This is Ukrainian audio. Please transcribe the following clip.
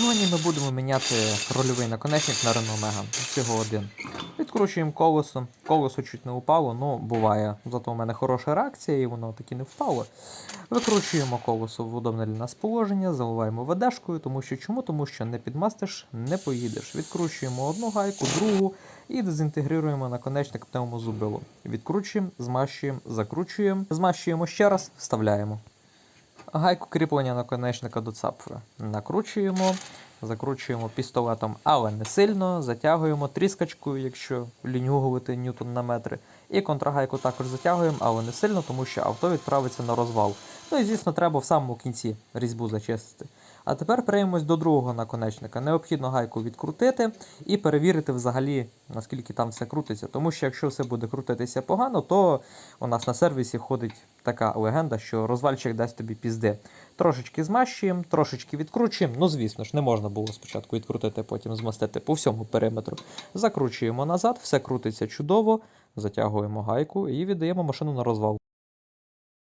Сьогодні ми будемо міняти рольовий наконечник на Renault Megane. Всього один. Відкручуємо колесо. Колесо чуть не упало, ну буває. Зато у мене хороша реакція і воно таки не впало. Викручуємо колесо в удобне для нас положення, заливаємо ведешкою, тому що чому? Тому що не підмастиш, не поїдеш. Відкручуємо одну гайку, другу і дезінтегруємо наконечник пневмозубилу. Відкручуємо, змащуємо, закручуємо, змащуємо ще раз, вставляємо. Гайку кріплення наконечника до цапфи. Накручуємо, закручуємо пістолетом, але не сильно, затягуємо тріскачкою, якщо лінюгувати ньютон на метри. І контрагайку також затягуємо, але не сильно, тому що авто відправиться на розвал. Ну і звісно, треба в самому кінці різьбу зачистити. А тепер переймось до другого наконечника. Необхідно гайку відкрутити і перевірити взагалі, наскільки там все крутиться. Тому що якщо все буде крутитися погано, то у нас на сервісі ходить така легенда, що розвальчик дасть тобі пізди. Трошечки змащуємо, трошечки відкручуємо. Ну, звісно ж, не можна було спочатку відкрутити, потім змастити по всьому периметру. Закручуємо назад, все крутиться чудово, затягуємо гайку і віддаємо машину на розвал.